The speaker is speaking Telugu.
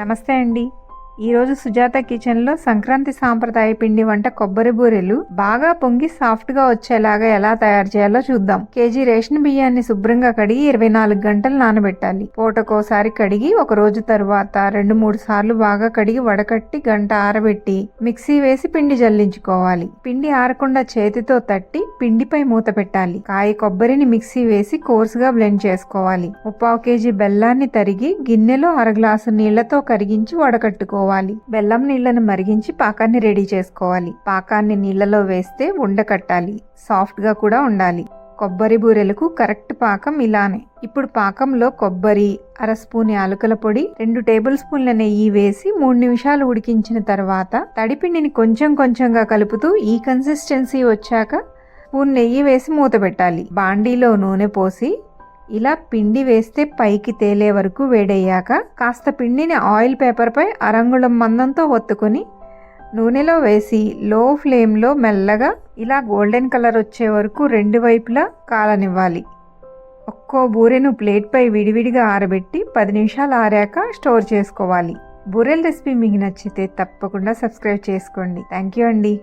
నమస్తే అండి. ఈరోజు సుజాత కిచెన్లో సంక్రాంతి సాంప్రదాయ పిండి వంట కొబ్బరి బూరెలు బాగా పొంగి సాఫ్ట్గా వచ్చేలాగా ఎలా తయారు చేయాలో చూద్దాం. కేజీ రేషన్ బియ్యాన్ని శుభ్రంగా కడిగి ఇరవై నాలుగు గంటలు నానబెట్టాలి. పూటకోసారి కడిగి ఒక రోజు తర్వాత రెండు మూడు సార్లు బాగా కడిగి వడకట్టి గంట ఆరబెట్టి మిక్సీ వేసి పిండి జల్లించుకోవాలి. పిండి ఆరకుండా చేతితో తట్టి పిండిపై మూత పెట్టాలి. కాయ కొబ్బరిని మిక్సీ వేసి కోర్సుగా బ్లెండ్ చేసుకోవాలి. ముప్పావు కేజీ బెల్లాన్ని తరిగి గిన్నెలో అర గ్లాసు నీళ్ళతో కరిగించి వడకట్టుకోవాలి. బెల్లం నీళ్ళను మరిగించి పాకాన్ని రెడీ చేసుకోవాలి. పాకాన్ని నీళ్ళలో వేస్తే ఉండకట్టాలి సాఫ్ట్గా కూడా ఉండాలి. కొబ్బరి బూరెలకు కరెక్ట్ పాకం ఇలానే. ఇప్పుడు పాకంలో కొబ్బరి అర స్పూన్ యాలకుల పొడి రెండు టేబుల్ స్పూన్ల నెయ్యి వేసి మూడు నిమిషాలు ఉడికించిన తర్వాత తడిపిండిని కొంచెం కొంచెంగా కలుపుతూ ఈ కన్సిస్టెన్సీ వచ్చాక స్పూన్ నెయ్యి వేసి మూత పెట్టాలి. బాండీలో నూనె పోసి ఇలా పిండి వేస్తే పైకి తేలే వరకు వేడయ్యాక కాస్త పిండిని ఆయిల్ పేపర్పై అరంగుళం మందంతో ఒత్తుకొని నూనెలో వేసి లో ఫ్లేమ్లో మెల్లగా ఇలా గోల్డెన్ కలర్ వచ్చే వరకు రెండు వైపులా కాలనివ్వాలి. ఒక్కో బూరెను ప్లేట్పై విడివిడిగా ఆరబెట్టి పది నిమిషాలు ఆరాక స్టోర్ చేసుకోవాలి. బూరెల రెసిపీ మీకు నచ్చితే తప్పకుండా సబ్స్క్రైబ్ చేసుకోండి. థ్యాంక్ యూ అండి.